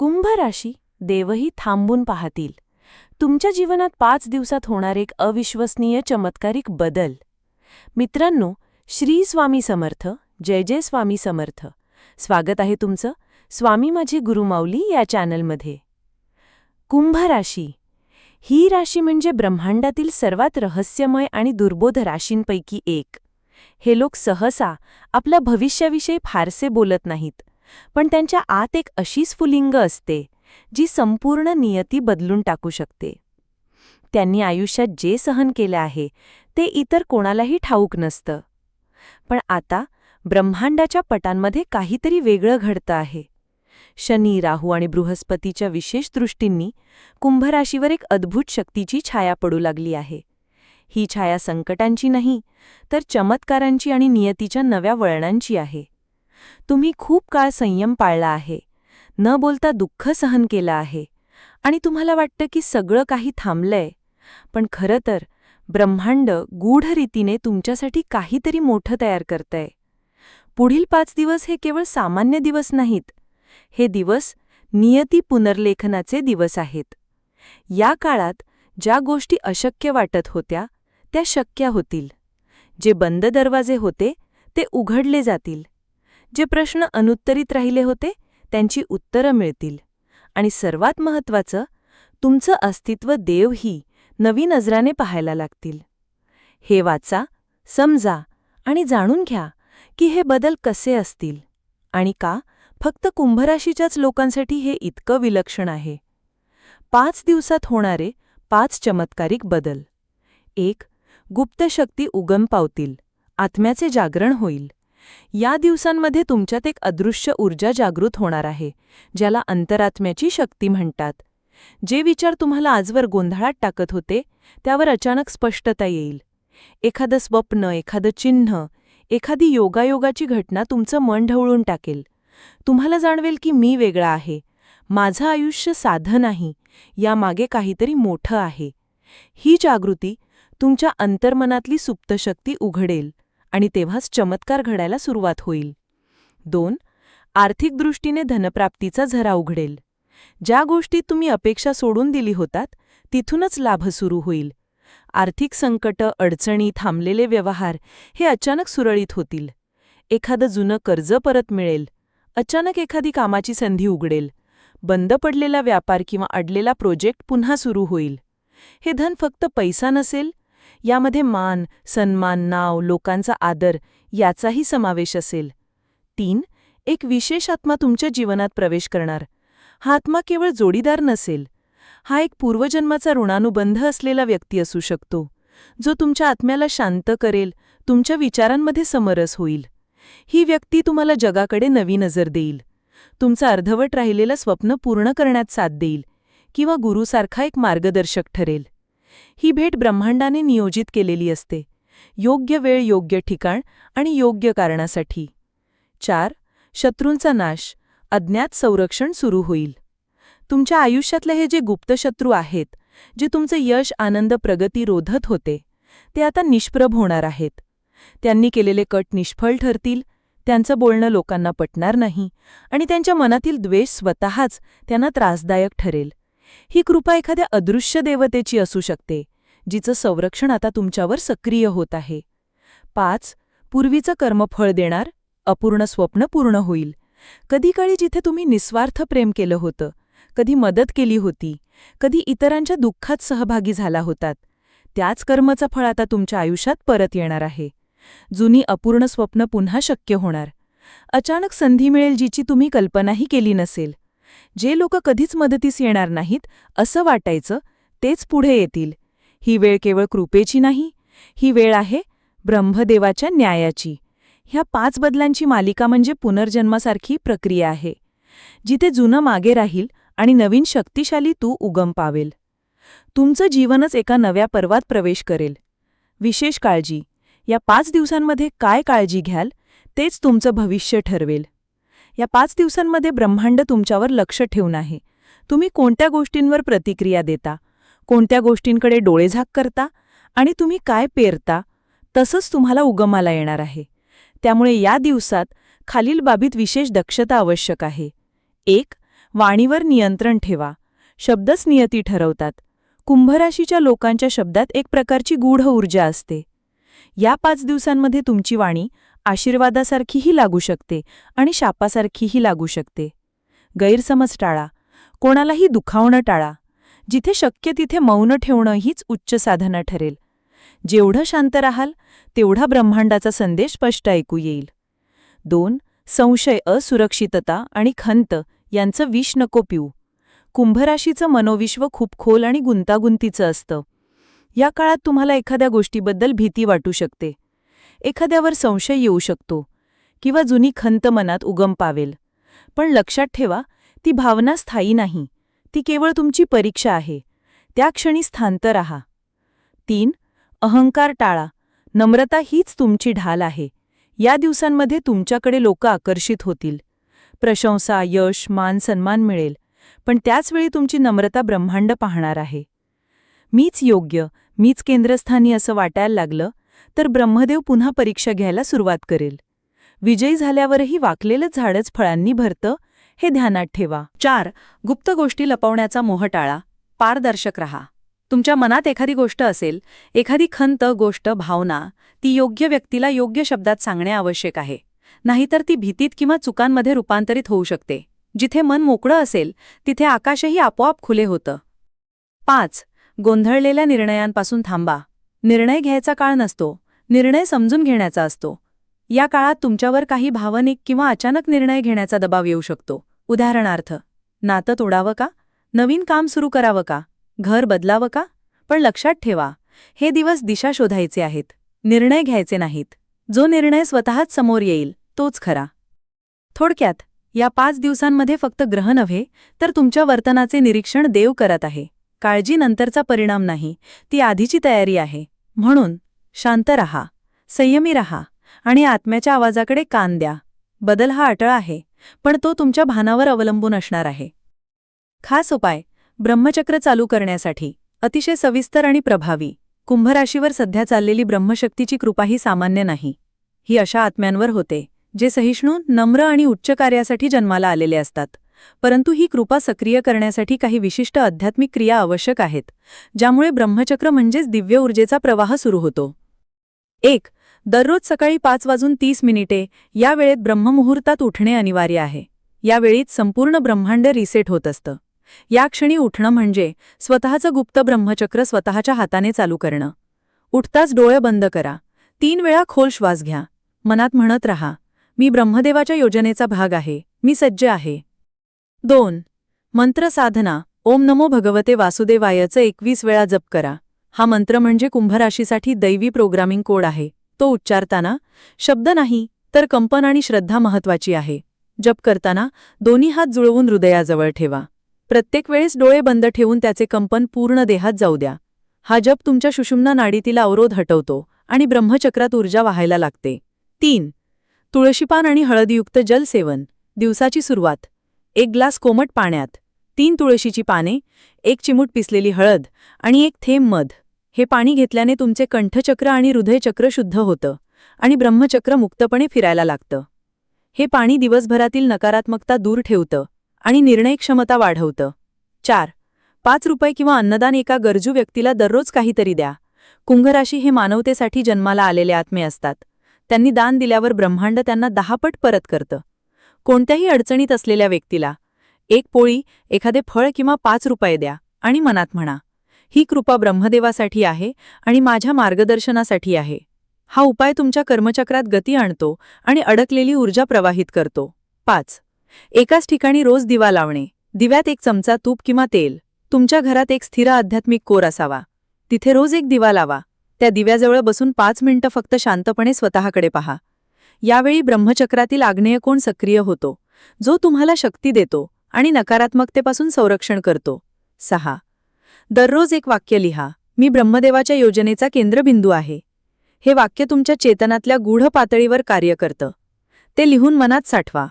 कुंभ राशी देवही थांबून पाहतील. तुमच्या जीवनात पाच दिवसात होणार एक अविश्वसनीय चमत्कारिक बदल. मित्रांनो श्री स्वामी समर्थ जय जय स्वामी समर्थ. स्वागत आहे तुमचं स्वामी माझी गुरुमाऊली या चॅनलमध्ये. कुंभ राशी ही राशी म्हणजे ब्रह्मांडातील सर्वात रहस्यमय आणि दुर्बोध राशींपैकी एक. हे लोक सहसा आपल्या भविष्याविषयी फारसे बोलत नाहीत. पण त्यांच्या आत एक अशी स्फुलिंग असते जी संपूर्ण नियती बदलून टाकू शकते. त्यांनी आयुष्यात जे सहन केलं आहे ते इतर कोणालाही ठाऊक नसतं. पण आता ब्रह्मांडाच्या पटांमध्ये काहीतरी वेगळं घडतं आहे. शनी राहू आणि बृहस्पतीच्या विशेष दृष्टींनी कुंभराशीवर एक अद्भुत शक्तीची छाया पडू लागली आहे. ही छाया संकटांची नाही तर चमत्कारांची आणि नियतीच्या नव्या वळणांची आहे. तुम्ही खूप काळ संयम पाळला आहे. न बोलता दुःख सहन केलं आहे. आणि तुम्हाला वाटतं की सगळं काही थांबलंय. पण खरं तर ब्रह्मांड गूढ रीतीने तुमच्यासाठी काहीतरी मोठं तयार करतंय. पुढील पाच दिवस हे केवळ सामान्य दिवस नाहीत. हे दिवस नियती पुनर्लेखनाचे दिवस आहेत. या काळात ज्या गोष्टी अशक्य वाटत होत्या त्या शक्य होतील. जे बंद दरवाजे होते ते उघडले जातील. जे प्रश्न अनुत्तरित राहिले होते त्यांची उत्तरं मिळतील. आणि सर्वात महत्त्वाचं तुमचं अस्तित्व देवही नवी नजराने पाहायला लागतील. हे वाचा समजा आणि जाणून घ्या की हे बदल कसे असतील. आणि का फक्त कुंभराशीच्याच लोकांसाठी हे इतकं विलक्षण आहे. पाच दिवसात होणारे पाच चमत्कारिक बदल. एक गुप्त शक्ती उगम पावतील. आत्म्याचे जागरण होईल. या दिवसांमध्ये तुमच्यात एक अदृश्य ऊर्जा जागृत होणार आहे ज्याला अंतरात्म्याची शक्ती म्हणतात. जे विचार तुम्हाला आजवर गोंधळात टाकत होते त्यावर अचानक स्पष्टता येईल. एखादं स्वप्न एखादं चिन्ह एखादी योगायोगाची घटना तुमचं मन ढवळून टाकेल. तुम्हाला जाणवेल की मी वेगळा आहे. माझं आयुष्य साधं नाही यामागे काहीतरी मोठं आहे. ही जागृती तुमच्या अंतर्मनातली सुप्तशक्ती उघडेल. आणि तेव्हाच चमत्कार घडायला सुरुवात होईल. दोन आर्थिक दृष्टीने धनप्राप्तीचा झरा उघडेल. ज्या गोष्टीत तुम्ही अपेक्षा सोडून दिली होतात तिथूनच लाभ सुरू होईल. आर्थिक संकट अडचणी थांबलेले व्यवहार हे अचानक सुरळीत होतील. एखादं जुनं कर्ज परत मिळेल. अचानक एखादी कामाची संधी उघडेल. बंद पडलेला व्यापार किंवा अडलेला प्रोजेक्ट पुन्हा सुरू होईल. हे धन फक्त पैसा नसेल यामध्ये मान सन्मान नाव लोकांचा आदर याचाही समावेश असेल. तीन एक विशेष आत्मा तुमच्या जीवनात प्रवेश करणार. हा आत्मा केवळ जोडीदार नसेल. हा एक पूर्वजन्माचा ऋणानुबंध असलेला व्यक्ती असू शकतो जो तुमच्या आत्म्याला शांत करेल तुमच्या विचारांमध्ये समरस होईल. ही व्यक्ती तुम्हाला जगाकडे नवी नजर देईल. तुमचा अर्धवट राहिलेलं स्वप्न पूर्ण करण्यात साथ देईल किंवा गुरुसारखा एक मार्गदर्शक ठरेल. ही भेट ब्रह्मांडाने नियोजित केलेली असते. योग्य वेळ योग्य ठिकाण आणि योग्य कारणासाठी. चार. शत्रूंचा नाश. अज्ञात संरक्षण सुरू होईल. तुमच्या आयुष्यातले हे जे गुप्तशत्रू आहेत जे तुमचे यश आनंद प्रगती रोधत होते ते आता निष्प्रभ होणार आहेत. त्यांनी केलेले कट निष्फळ ठरतील त्यांचं बोलणं लोकांना पटणार नाही आणि त्यांच्या मनातील द्वेष स्वतःच त्यांना त्रासदायक ठरेल. ही कृपा एखाद्या अदृश्य देवतेची असू शकते जिचं संरक्षण आता तुमच्यावर सक्रिय होत आहे. पाच पूर्वीचं कर्मफळ देणार अपूर्ण स्वप्न पूर्ण होईल. कधी काळी जिथे तुम्ही निस्वार्थ प्रेम केलं होतं कधी मदत केली होती कधी इतरांच्या दुःखात सहभागी झाला होतात त्याच कर्मचं फळ आता तुमच्या आयुष्यात परत येणार आहे. जुनी अपूर्ण स्वप्न पुन्हा शक्य होणार. अचानक संधी मिळेल जिची तुम्ही कल्पनाही केली नसेल. जे लोक कधीच मदतीस येणार नाहीत असं वाटायचं तेच पुढे येतील. ही वेळ केवळ कृपेची नाही ही वेळ आहे ब्रह्मदेवाच्या न्यायाची. ह्या पाच बदलांची मालिका म्हणजे पुनर्जन्मासारखी प्रक्रिया आहे. जिथे जुनं मागे राहील आणि नवीन शक्तिशाली तू उगम पावेल. तुमचं जीवनच एका नव्या पर्वात प्रवेश करेल. विशेष काळजी. या पाच दिवसांमध्ये काय काळजी घ्याल तेच तुमचं भविष्य ठरवेल. या पाच दिवसांमध्ये ब्रह्मांड तुमच्यावर लक्ष ठेवून आहे. तुम्ही कोणत्या गोष्टींवर प्रतिक्रिया देता? कोणत्या गोष्टींकडे डोळेझाक करता? आणि तुम्ही काय पेरता? तसंच तुम्हाला उगमाला येणार आहे. त्यामुळे या दिवसात खालील बाबीत विशेष दक्षता आवश्यक आहे. एक वाणीवर नियंत्रण ठेवा. शब्दच नियती ठरवतात. कुंभराशीच्या लोकांच्या शब्दात एक प्रकारची गूढ ऊर्जा असते. या पाच दिवसांमध्ये तुमची वाणी आशीर्वादासारखीही लागू शकते आणि शापासारखीही लागू शकते. गैरसमज टाळा. कोणालाही दुखावणं टाळा. जिथे शक्य तिथे मौन ठेवणं हीच उच्च साधना ठरेल. जेवढं शांत राहाल तेवढा ब्रह्मांडाचा संदेश स्पष्ट ऐकू येईल. दोन संशय असुरक्षितता आणि खंत यांचं विष नको पिऊ. कुंभराशीचं मनोविश्व खूप खोल आणि गुंतागुंतीचं असतं. या काळात तुम्हाला एखाद्या गोष्टीबद्दल भीती वाटू शकते. एखाद्यावर संशय येऊ शकतो किंवा जुनी खंत मनात उगम पावेल. पण लक्षात ठेवा ती भावना स्थायी नाही. ती केवळ तुमची परीक्षा आहे. त्या क्षणी स्थांत राहा. तीन अहंकार टाळा. नम्रता हीच तुमची ढाल आहे. या दिवसांमध्ये तुमच्याकडे लोक आकर्षित होतील. प्रशंसा यश मान सन्मान मिळेल. पण त्याचवेळी तुमची नम्रता ब्रह्मांड पाहणार आहे. मीच योग्य मीच केंद्रस्थानी असं वाटायला लागलं तर ब्रह्मदेव पुन्हा परीक्षा घ्यायला सुरुवात करेल. विजयी झाल्यावरही वाकलेलं झाडच फळांनी भरतं हे ध्यानात ठेवा. चार गुप्त गोष्टी लपवण्याचा मोह टाळा पारदर्शक रहा. तुमच्या मनात एखादी गोष्ट असेल एखादी खंत गोष्ट भावना ती योग्य व्यक्तीला योग्य शब्दात सांगणे आवश्यक आहे. नाहीतर ती भीतीत किंवा चुकांमध्ये रूपांतरित होऊ शकते. जिथे मन मोकळं असेल तिथे आकाशही आपोआप खुले होतं. पाच गोंधळलेल्या निर्णयांपासून थांबा. निर्णय घ्यायचा काळ नसतो निर्णय समजून घेण्याचा असतो. या काळात तुमच्यावर काही भावनिक किंवा अचानक निर्णय घेण्याचा दबाव येऊ शकतो. उदाहरणार्थ नातं तोडावं का? नवीन काम सुरू करावं का? घर बदलावं का? पण लक्षात ठेवा हे दिवस दिशा शोधायचे आहेत निर्णय घ्यायचे नाहीत. जो निर्णय स्वतःच समोर येईल तोच खरा. थोडक्यात या पाच दिवसांमध्ये फक्त ग्रह नव्हे तर तुमच्या वर्तनाचे निरीक्षण देव करत आहे. काळजी नंतरचा परिणाम नाही. ती आधीची तयारी आहे. म्हणून शांत रहा. संयमी रहा. आणि आत्म्याच्या आवाजाकडे कान द्या. बदल हा अटळ आहे पण तो तुमच्या भानावर अवलंबून असणार आहे. खास उपाय ब्रह्मचक्र चालू करण्यासाठी. अतिशय सविस्तर आणि प्रभावी. कुंभराशीवर सध्या चाललेली ब्रह्मशक्तीची कृपाही सामान्य नाही. ही अशा आत्म्यांवर होते जे सहिष्णू नम्र आणि उच्च कार्यासाठी जन्माला आलेले असतात. परंतु ही कृपा सक्रिय करण्यासाठी काही विशिष्ट आध्यात्मिक क्रिया आवश्यक आहेत ज्यामुळे ब्रह्मचक्र म्हणजेच दिव्य ऊर्जेचा प्रवाह सुरू होतो. एक दररोज सकाळी पाच वाजून तीस मिनिटे या वेळेत ब्रह्ममुहूर्तात उठणे अनिवार्य आहे. या वेळीत संपूर्ण ब्रह्मांड रिसेट होत असतं. या क्षणी उठणं म्हणजे स्वतःचं गुप्त ब्रह्मचक्र स्वतःच्या हाताने चालू करणं. उठताच डोळे बंद करा. तीन वेळा खोल श्वास घ्या. मनात म्हणत रहा मी ब्रह्मदेवाच्या योजनेचा भाग आहे. मी सज्ज आहे. दोन. मंत्र साधना ओम नमो भगवते वासुदेवायचं एकवीस वेळा जप करा. हा मंत्र म्हणजे कुंभराशीसाठी दैवी प्रोग्रामिंग कोड आहे. तो उच्चारताना शब्द नाही तर कंपन आणि श्रद्धा महत्वाची आहे. जप करताना दोन्ही हात जुळवून हृदयाजवळ ठेवा. प्रत्येक वेळेस डोळे बंद ठेवून त्याचे कंपन पूर्ण देहात जाऊ द्या. हा जप तुमच्या सुषुम्ना नाडीतील अवरोध हटवतो आणि ब्रह्मचक्रात ऊर्जा वाहायला लागते. तीन. तुळशीपान आणि हळदयुक्त जलसेवन दिवसाची सुरुवात. एक ग्लास कोमट पाण्यात तीन तुळशीची पाने एक चिमूट पिसलेली हळद आणि एक थेंब मध. हे पाणी घेतल्याने तुमचे कंठचक्र आणि हृदयचक्र शुद्ध होतं आणि ब्रह्मचक्र मुक्तपणे फिरायला लागतं. हे पाणी दिवसभरातील नकारात्मकता दूर ठेवतं आणि निर्णय क्षमता वाढवतं. चार. पाच रुपये किंवा अन्नदान एका गरजू व्यक्तीला दररोज काहीतरी द्या. कुंभराशी हे मानवतेसाठी जन्माला आलेले आत्मे असतात. त्यांनी दान दिल्यावर ब्रह्मांड त्यांना दहापट परत करतं. कोणत्याही अडचणीत असलेल्या व्यक्तीला एक पोळी एखादे फळ किंवा पाच रुपये द्या आणि मनात म्हणा ही कृपा ब्रह्मदेवासाठी आहे आणि माझ्या मार्गदर्शनासाठी आहे. हा उपाय तुमच्या कर्मचक्रात गती आणतो आणि अडकलेली ऊर्जा प्रवाहित करतो. पाच. एकाच ठिकाणी रोज दिवा लावणे. दिव्यात एक चमचा तूप किंवा तेल. तुमच्या घरात एक स्थिर आध्यात्मिक कोर असावा. तिथे रोज एक दिवा लावा. त्या दिव्याजवळ बसून पाच मिनिटं फक्त शांतपणे स्वतःकडे पहा. यावेळी ब्रह्मचक्रातील आग्नेय कोण सक्रिय होतो? जो तुम्हाला शक्ती देतो आणि नकारात्मकतेपासून संरक्षण करतो. सहा. दररोज एक वाक्य लिहा. मी ब्रह्मदेवाच्या योजनेचा केंद्रबिंदू आहे. हे वाक्य तुमच्या चेतनातल्या गूढ पातळीवर कार्य करतं. ते लिहून मनात साठवा.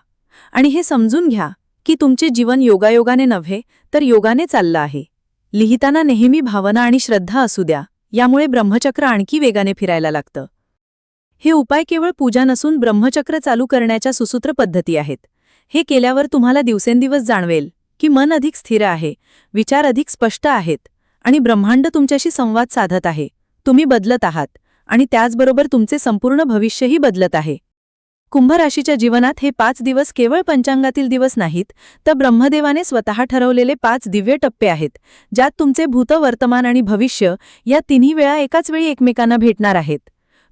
आणि हे समजून घ्या की तुमचे जीवन योगायोगाने नव्हे तर योगाने चाललं आहे. लिहिताना नेहमी भावना आणि श्रद्धा असू द्या. यामुळे ब्रह्मचक्र आणखी वेगाने फिरायला लागतं. हे उपाय केवळ पूजा नसून ब्रह्मचक्र चालू करण्याच्या सुसूत्र पद्धती आहेत. हे केल्यावर तुम्हाला दिवसेंदिवस जाणवेल की मन अधिक स्थिर आहे विचार अधिक स्पष्ट आहेत आणि ब्रह्मांड तुमच्याशी संवाद साधत आहे. तुम्ही बदलत आहात आणि त्याचबरोबर तुमचे संपूर्ण भविष्यही बदलत आहे. कुंभराशीच्या जीवनात हे पाच दिवस केवळ पंचांगातील दिवस नाहीत तर ब्रह्मदेवाने स्वतः ठरवलेले पाच दिव्य टप्पे आहेत ज्यात तुमचे भूत वर्तमान आणि भविष्य या तिन्ही वेळा एकाच वेळी एकमेकांना भेटणार आहेत.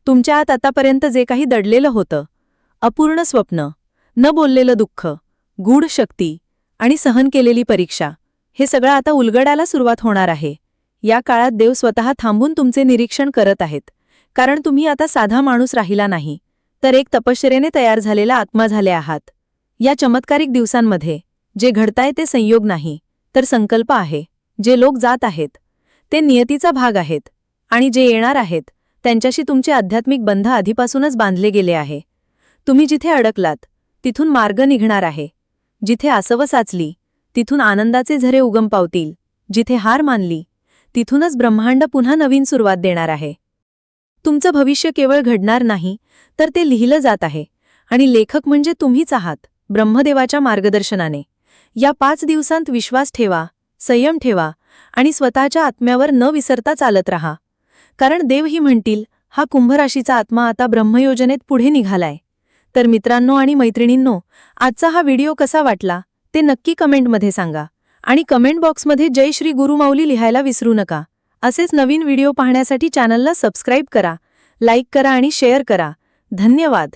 तुमच्या आत आतापर्यंत जे काही दडलेलं होतं अपूर्ण स्वप्न न बोललेलं दुःख गूढ शक्ती आणि सहन केलेली परीक्षा हे सगळं आता उलगडायला सुरुवात होणार आहे. या काळात देव स्वतः थांबून तुमचे निरीक्षण करत आहेत. कारण तुम्ही आता साधा माणूस राहिला नाही तर एक तपश्चरेने तयार झालेला आत्मा झाले आहात. या चमत्कारिक दिवसांमध्ये जे घडताय ते संयोग नाही तर संकल्प आहे. जे लोक जात आहेत ते नियतीचा भाग आहेत आणि जे येणार आहेत त्यांच्याशी तुमचे आध्यात्मिक बंध आधीपासूनच बांधले गेले आहे. तुम्ही जिथे अडकलात तिथून मार्ग निघणार आहे. जिथे आसव साचली तिथून आनंदाचे झरे उगम पावतील. जिथे हार मानली तिथूनच ब्रह्मांड पुन्हा नवीन सुरुवात देणार आहे. तुमचं भविष्य केवळ घडणार नाही तर ते लिहिलं जात आहे. आणि लेखक म्हणजे तुम्हीच आहात ब्रह्मदेवाच्या मार्गदर्शनाने. या पाच दिवसांत विश्वास ठेवा संयम ठेवा आणि स्वतःच्या आत्म्यावर न विसरता चालत राहा. कारण देवही म्हणतील हा कुंभराशीचा आत्मा आता ब्रह्मयोजनेत पुढे निघालाय. तर मित्रांनो आणि मैत्रिणींनो आजचा हा व्हिडिओ कसा वाटला ते नक्की कमेंटमध्ये सांगा. आणि कमेंट बॉक्समध्ये जय श्री गुरुमाऊली लिहायला विसरू नका. असेच नवीन व्हिडिओ पाहण्यासाठी चॅनलला सबस्क्राईब करा लाईक करा आणि शेअर करा. धन्यवाद.